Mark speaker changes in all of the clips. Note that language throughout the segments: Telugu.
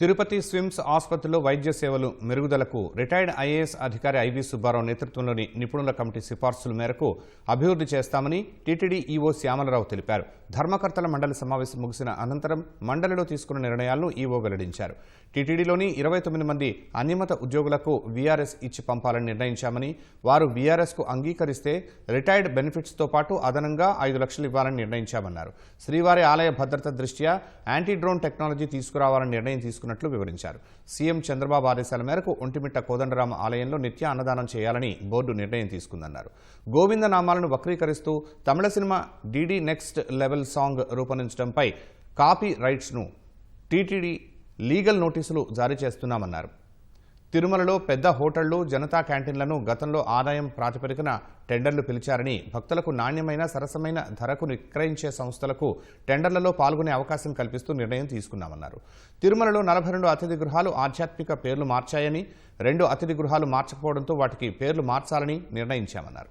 Speaker 1: తిరుపతి స్విమ్స్ ఆసుపత్రిలో వైద్య సేవలు మెరుగుదలకు రిటైర్డ్ ఐఏఎస్ అధికారి ఐవి సుబ్బారావు నేతృత్వంలోని నిపుణుల కమిటీ సిఫార్సుల మేరకు అభివృద్ధి చేస్తామని టీటీడీ ఈవో శ్యామలరావు తెలిపారు. ధర్మకర్తల మండలి సమావేశం ముగిసిన అనంతరం మండలిలో తీసుకున్న నిర్ణయాలను ఈవో వెల్లడించారు. టీటీడీలోని ఇరవై తొమ్మిది మంది అనియమిత ఉద్యోగులకు వీఆర్ఎస్ ఇచ్చి పంపాలని నిర్ణయించామని వారు వీఆర్ఎస్కు అంగీకరిస్తే రిటైర్డ్ బెనిఫిట్స్తో పాటు అదనంగా ఐదు లక్షలు ఇవ్వాలని నిర్ణయించామన్నారు. శ్రీవారి ఆలయ భద్రత దృష్ట్యా యాంటీ డ్రోన్ టెక్నాలజీ తీసుకురావాలని నిర్ణయం తీసుకున్నట్లు వివరించారు. సీఎం చంద్రబాబు ఆదేశాల మేరకు ఒంటిమిట్ట కోదండరామ ఆలయంలో నిత్య అన్నదానం చేయాలని బోర్డు నిర్ణయం తీసుకుందన్నారు. గోవింద నామాలను వక్రీకరిస్తూ తమిళ cinema DD next level song రూపొందించడంపై copy రైట్స్ను టీటీడీ లీగల్ నోటీసులు జారీ చేస్తున్నామన్నారు. తిరుమలలో పెద్ద హోటళ్ళు జనతా క్యాంటీన్లను గతంలో ఆదాయం ప్రాతిపదికన టెండర్లు పిలిచారని భక్తులకు నాణ్యమైన సరసమైన ధరకు విక్రయించే సంస్థలకు టెండర్లలో పాల్గొనే అవకాశం కల్పిస్తూ నిర్ణయం తీసుకున్నామన్నారు తిరుమలలో నలభై రెండు అతిథి గృహాలు ఆధ్యాత్మిక పేర్లు మార్చాయని రెండు అతిథి గృహాలు మార్చకపోవడంతో వాటికి పేర్లు మార్చాలని నిర్ణయించామన్నారు.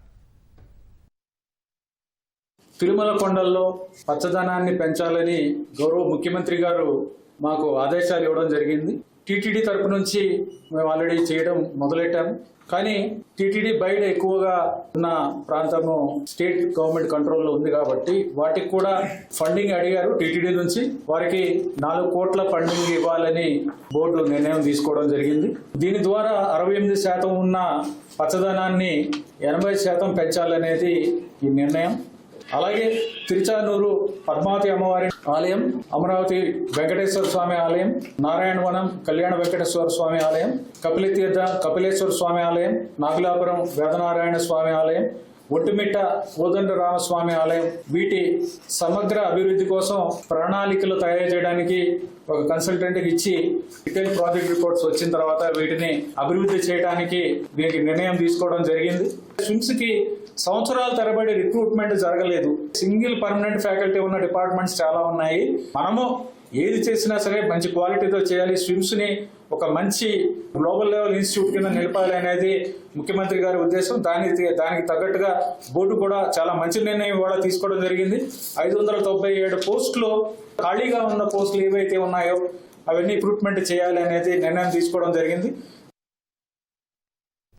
Speaker 2: తిరుమల కొండల్లో పచ్చదనాన్ని పెంచాలని గౌరవ ముఖ్యమంత్రి గారు మాకు ఆదేశాలు ఇవ్వడం జరిగింది. టీటీడీ తరపు నుంచి మేము ఆల్రెడీ చేయడం మొదలెట్టాము కానీ టీటీడీ బయట ఎక్కువగా ఉన్న ప్రాంతము స్టేట్ గవర్నమెంట్ కంట్రోల్లో ఉంది కాబట్టి వాటికి కూడా ఫండింగ్ అడిగారు టీటీడీ నుంచి. వారికి నాలుగు కోట్ల ఫండింగ్ ఇవ్వాలని బోర్డు నిర్ణయం తీసుకోవడం జరిగింది. దీని ద్వారా అరవై ఎనిమిది శాతం ఉన్న పచ్చదనాన్ని ఎనభై శాతం పెంచాలనేది ఈ నిర్ణయం. అలాగే తిరుచానూరు పద్మావతి అమ్మవారి ఆలయం అమరావతి వెంకటేశ్వర స్వామి ఆలయం నారాయణవనం కళ్యాణ వెంకటేశ్వర స్వామి ఆలయం కపిలతీర్థ కపిలేశ్వర స్వామి ఆలయం నాగులాపురం వేదనారాయణ స్వామి ఆలయం ఒట్టుమిట్ట కోదండ రామస్వామి ఆలయం వీటి సమగ్ర అభివృద్ధి కోసం ప్రణాళికలు తయారు చేయడానికి ఒక కన్సల్టెంట్ ఇచ్చి డీటెయిల్ ప్రాజెక్ట్ రిపోర్ట్స్ వచ్చిన తర్వాత వీటిని అభివృద్ధి చేయడానికి దీనికి నిర్ణయం తీసుకోవడం జరిగింది. స్విమ్స్కి సంవత్సరాల తరబడి రిక్రూట్మెంట్ జరగలేదు. సింగిల్ పర్మనెంట్ ఫ్యాకల్టీ ఉన్న డిపార్ట్మెంట్స్ చాలా ఉన్నాయి. మనము ఏది చేసినా సరే మంచి క్వాలిటీతో చేయాలి. స్విమ్స్ని ఒక మంచి గ్లోబల్ లెవెల్ ఇన్స్టిట్యూట్ కింద నిలపాలి అనేది ముఖ్యమంత్రి గారి ఉద్దేశం. దాని దానికి తగ్గట్టుగా బోర్డు కూడా చాలా మంచి నిర్ణయం కూడా తీసుకోవడం జరిగింది. ఐదు వందల తొంభై ఏడు పోస్టులు ఖాళీగా ఉన్న పోస్టులు ఏవైతే ఉన్నాయో అవన్నీ రిక్రూట్మెంట్ చేయాలి అనేది నిర్ణయం తీసుకోవడం జరిగింది.